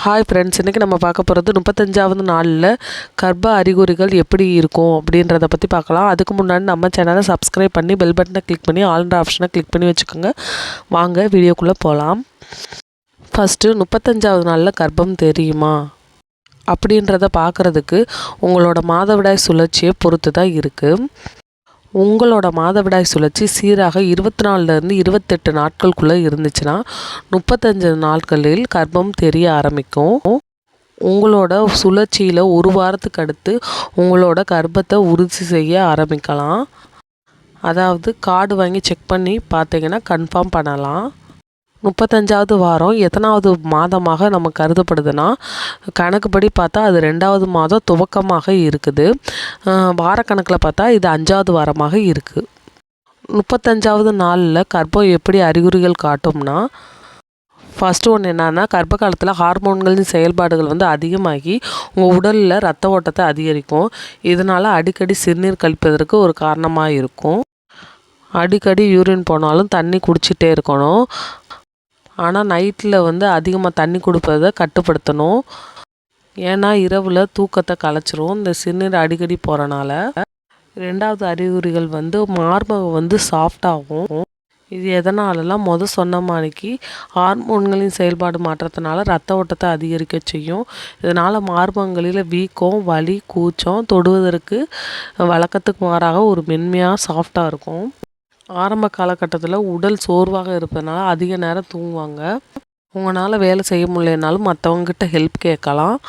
Hi friends இன்றைக்கி நம்ம பார்க்க போகிறது முப்பத்தஞ்சாவது நாளில் கர்ப்ப அறிகுறிகள் எப்படி இருக்கும் அப்படின்றத பற்றி பார்க்கலாம். அதுக்கு முன்னாடி நம்ம சேனலை சப்ஸ்கிரைப் பண்ணி பெல் பட்டனை கிளிக் பண்ணி ஆல்ன்ற ஆப்ஷனை கிளிக் பண்ணி வச்சுக்கோங்க. வாங்க வீடியோக்குள்ளே போகலாம் ஃபஸ்ட்டு முப்பத்தஞ்சாவது நாளில் கர்ப்பம் தெரியுமா? அப்படின்றத பார்க்குறதுக்கு உங்களோட மாதவிடாய் சுழற்சியை பொறுத்து தான் இருக்குது உங்களோட மாதவிடாய் சுழற்சி சீராக இருபத்தி நாலுலேருந்து இருபத்தெட்டு நாட்களுக்குள்ளே இருந்துச்சுன்னா முப்பத்தஞ்சு நாட்களில் கர்ப்பம் தெரிய ஆரம்பிக்கும். உங்களோட சுழற்சியில் ஒரு வாரத்துக்கு அடுத்து உங்களோட கர்ப்பத்தை உறுதி செய்ய ஆரம்பிக்கலாம். அதாவது கார்டு வாங்கி செக் பண்ணி பார்த்தீங்கன்னா கன்ஃபார்ம் பண்ணலாம். முப்பத்தஞ்சாவது வாரம் எத்தனாவது மாதமாக நம்ம கருதப்படுதுன்னா கணக்குப்படி பார்த்தா அது ரெண்டாவது மாதம் துவக்கமாக இருக்குது. வாரக்கணக்கில் பார்த்தா இது அஞ்சாவது வாரமாக இருக்குது முப்பத்தஞ்சாவது நாளில் கர்ப்பம் எப்படி அறிகுறிகள் காட்டும்னா ஃபஸ்ட்டு ஒன்று என்னென்னா கர்ப்ப காலத்தில் ஹார்மோன்களின் செயல்பாடுகள் வந்து அதிகமாகி உங்கள் உடலில் ரத்த ஓட்டத்தை அதிகரிக்கும். இதனால் அடிக்கடி சிறுநீர் கழிப்பதற்கு ஒரு காரணமாக இருக்கும். அடிக்கடி யூரின் போனாலும் தண்ணி குடிச்சிட்டே இருக்கணும். ஆனால் நைட்டில் வந்து அதிகமாக தண்ணி கொடுப்பதை கட்டுப்படுத்தணும். ஏன்னா இரவில் தூக்கத்தை கலைச்சிரும். இந்த சிறுநீர் அடிக்கடி போகிறனால ரெண்டாவது அறிகுறிகள் வந்து மார்பகம் வந்து சாஃப்டாகும் இது எதனாலலாம் மொதல் சொன்ன மாதிரிக்கு ஹார்மோன்களின் செயல்பாடு மாற்றத்தினால ரத்த ஓட்டத்தை அதிகரிக்க செய்யும். இதனால் மார்பகங்களில் வீக்கம் வலி கூச்சம் தொடுவதற்கு வழக்கத்துக்கு மாறாக ஒரு மென்மையாக சாஃப்டாக இருக்கும். ஆரம்ப காலகட்டத்தில் உடல் சோர்வாக இருப்பதனால அதிக நேரம் தூங்குவாங்க. உங்களால் வேலை செய்ய முடியலனாலும் மற்றவங்ககிட்ட ஹெல்ப் கேட்கலாம்.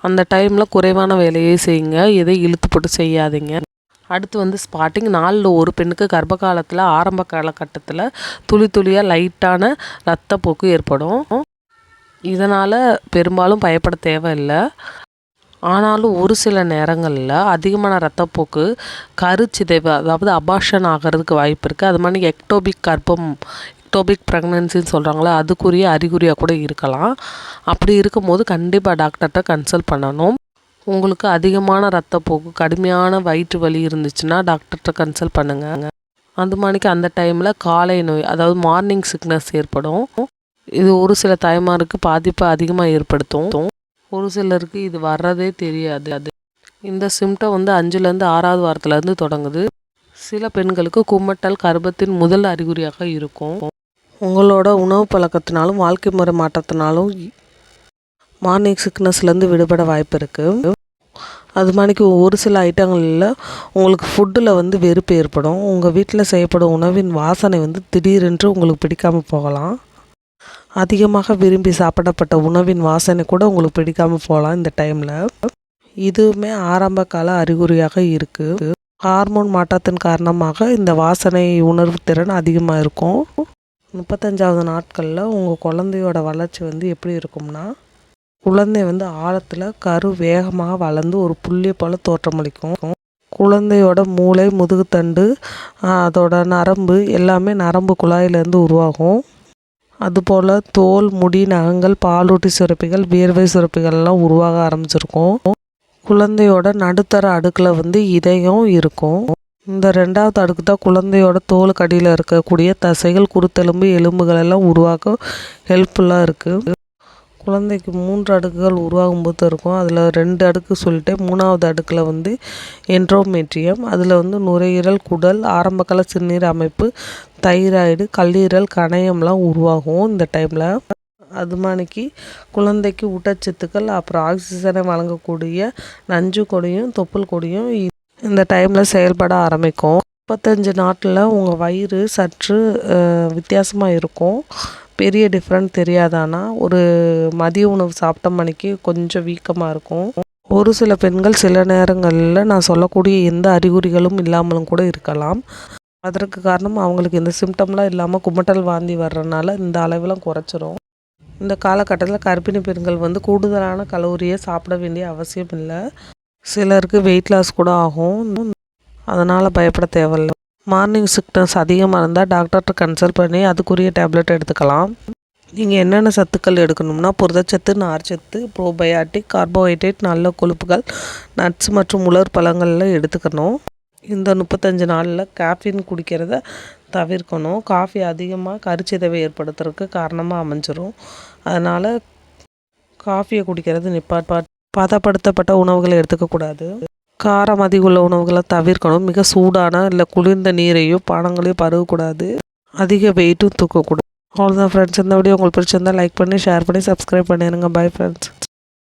அந்த டைமில் குறைவான வேலையே செய்யுங்க. எதை இழுத்து போட்டு செய்யாதீங்க. அடுத்து வந்து ஸ்பாட்டிங் நாளில் ஒரு பெண்ணுக்கு கர்ப்ப காலத்தில் ஆரம்ப காலகட்டத்தில் துளி துளியாக லைட்டான ரத்தப்போக்கு ஏற்படும். இதனால் பெரும்பாலும் பயப்பட தேவையில்லை. ஆனாலும் ஒரு சில நேரங்களில் அதிகமான ரத்தப்போக்கு கருச்சிதைவு அதாவது அபாஷன் ஆகிறதுக்கு வாய்ப்பு இருக்குது அது மாதிரி எக்டோபிக் கர்ப்பம் எக்டோபிக் ப்ரெக்னன்சின்னு சொல்கிறாங்களே அதுக்குரிய அறிகுறியாக கூட இருக்கலாம். அப்படி இருக்கும்போது கண்டிப்பாக டாக்டர்கிட்ட கன்சல்ட் பண்ணணும். உங்களுக்கு அதிகமான ரத்தப்போக்கு கடுமையான வயிற்று வலி இருந்துச்சுன்னா டாக்டர்கிட்ட கன்சல்ட் பண்ணுங்கள் அது மாதிரிக்கு அந்த டைமில் காலை நோய் அதாவது மார்னிங் சிக்னஸ் ஏற்படும். இது ஒரு சில தாய்மாருக்கு பாதிப்பை அதிகமாக ஏற்படுத்தும். ஒரு சிலருக்கு இது வர்றதே தெரியாது. அது இந்த சிம்டம் வந்து அஞ்சுலேருந்து ஆறாவது வாரத்துலேருந்து தொடங்குது. சில பெண்களுக்கு கும்மட்டல் கர்ப்பத்தின் முதல் அறிகுறியாக இருக்கும். உங்களோட உணவு பழக்கத்தினாலும் வாழ்க்கை முறை மாற்றத்தினாலும் மார்னிங் சிக்னஸ்லேருந்து விடுபட வாய்ப்பு இருக்குது அது மாதிரிக்கு ஒரு சில ஐட்டங்களில் உங்களுக்கு ஃபுட்டில் வந்து வெறுப்பு ஏற்படும். உங்கள் வீட்டில் செய்யப்படும் உணவின் வாசனை வந்து திடீரென்று உங்களுக்கு பிடிக்காமல் போகலாம். அதிகமாக விரும்பி சாப்பிடப்பட்ட உணவின் வாசனை கூட உங்களுக்கு பிடிக்காமல் போகலாம் இந்த டைமில் இதுவுமே ஆரம்ப கால அறிகுறியாக இருக்குது ஹார்மோன் மாற்றத்தின் காரணமாக இந்த வாசனை உணர்வு திறன் அதிகமாக இருக்கும். முப்பத்தஞ்சாவது நாட்களில் உங்கள் குழந்தையோட வளர்ச்சி வந்து எப்படி இருக்கும்னா குழந்தை வந்து ஆழத்தில் கரு வேகமாக வளர்ந்து ஒரு புள்ளியை போல் தோற்றமளிக்கும் குழந்தையோட மூளை முதுகுத்தண்டு அதோட நரம்பு எல்லாமே நரம்பு குழாயிலேருந்து உருவாகும். அதுபோல் தோல் முடி நகங்கள் பாலூட்டி சுரப்பிகள் வியர்வை சுரப்பிகள்லாம் உருவாக ஆரம்பிச்சிருக்கும். குழந்தையோட நடுத்தர அடுக்கில் வந்து இதயம் இருக்கும். இந்த ரெண்டாவது அடுக்கு தான் குழந்தையோட தோலுக்கு அடியில் இருக்கக்கூடிய தசைகள் குருத்தெலும்பு எலும்புகள் எல்லாம் உருவாக்க ஹெல்ப்ஃபுல்லாக இருக்குது குழந்தைக்கு மூன்று அடுக்குகள் உருவாகும் போது இருக்கும். அதில் ரெண்டு அடுக்கு சொல்லிட்டு மூணாவது அடுக்கில் வந்து என்ட்ரோமெட்ரியம் அதில் வந்து நுரையீரல் குடல் ஆரம்பகால சிறுநீர் அமைப்பு தைராய்டு கல்லீரல் கணையம்லாம் உருவாகும் இந்த டைமில். அது மாதிரிக்கு குழந்தைக்கு ஊட்டச்சத்துக்கள் அப்புறம் ஆக்சிஜனை வழங்கக்கூடிய நஞ்சு கொடியும் தொப்புள் கொடியும் இந்த டைமில் செயல்பட ஆரம்பிக்கும். முப்பத்தஞ்சு நாட்டில் உங்கள் வயிறு சற்று வித்தியாசமாக இருக்கும். பெரிய டிஃப்ரெண்ட் தெரியாதானா ஒரு மதிய உணவு சாப்பிட்ட மணிக்கு கொஞ்சம் வீக்கமாக இருக்கும். ஒரு சில பெண்கள் சில நேரங்களில் நான் சொல்லக்கூடிய எந்த அறிகுறிகளும் இல்லாமலும் கூட இருக்கலாம். அதற்கு காரணம் அவங்களுக்கு இந்த சிம்டம்லாம் இல்லாமல் குமட்டல் வாந்தி வர்றதுனால இந்த அளவெல்லாம் குறைச்சிரும். இந்த காலகட்டத்தில் கர்ப்பிணி பெண்கள் வந்து கூடுதலான கலோரியை சாப்பிட வேண்டிய அவசியம் இல்லை. சிலருக்கு வெயிட் லாஸ் கூட ஆகும். அதனால் பயப்பட தேவையில்லை. மார்னிங் சிக்னஸ் அதிகமாக இருந்தால் டாக்டர்கிட்ட கன்சல்ட் பண்ணி அதுக்குரிய டேப்லெட் எடுத்துக்கலாம். நீங்கள் என்னென்ன சத்துக்கள் எடுக்கணும்னா புரதச்சத்து நார்ச்சத்து ப்ரோபயாட்டிக் கார்போஹைட்ரேட் நல்ல கொழுப்புகள் நட்ஸ் மற்றும் உலர் பழங்களில் எடுத்துக்கணும். இந்த முப்பத்தஞ்சு நாளில் கேஃபின் குடிக்கிறத தவிர்க்கணும். காஃபி அதிகமாக கருச்சிதவை ஏற்படுத்துறதுக்கு காரணமாக அமைஞ்சிரும். அதனால் காஃபியை குடிக்கிறது நிப்பாட் பதப்படுத்தப்பட்ட உணவுகளை எடுத்துக்கக்கூடாது காரம் அதிகம் உள்ள உணவுகளை தவிர்க்கணும். மிக சூடான இல்லை குளிர்ந்த நீரையோ பானங்களையோ பருகக்கூடாது அதிக வெயிட்டும் தூக்கக்கூடாது. அவ்வளோதான் ஃப்ரெண்ட்ஸ் இந்த வீடியோ உங்களுக்கு பிடிச்சிருந்தால் லைக் பண்ணி ஷேர் பண்ணி சப்ஸ்கிரைப் பண்ணிடுங்க பை ஃப்ரெண்ட்ஸ்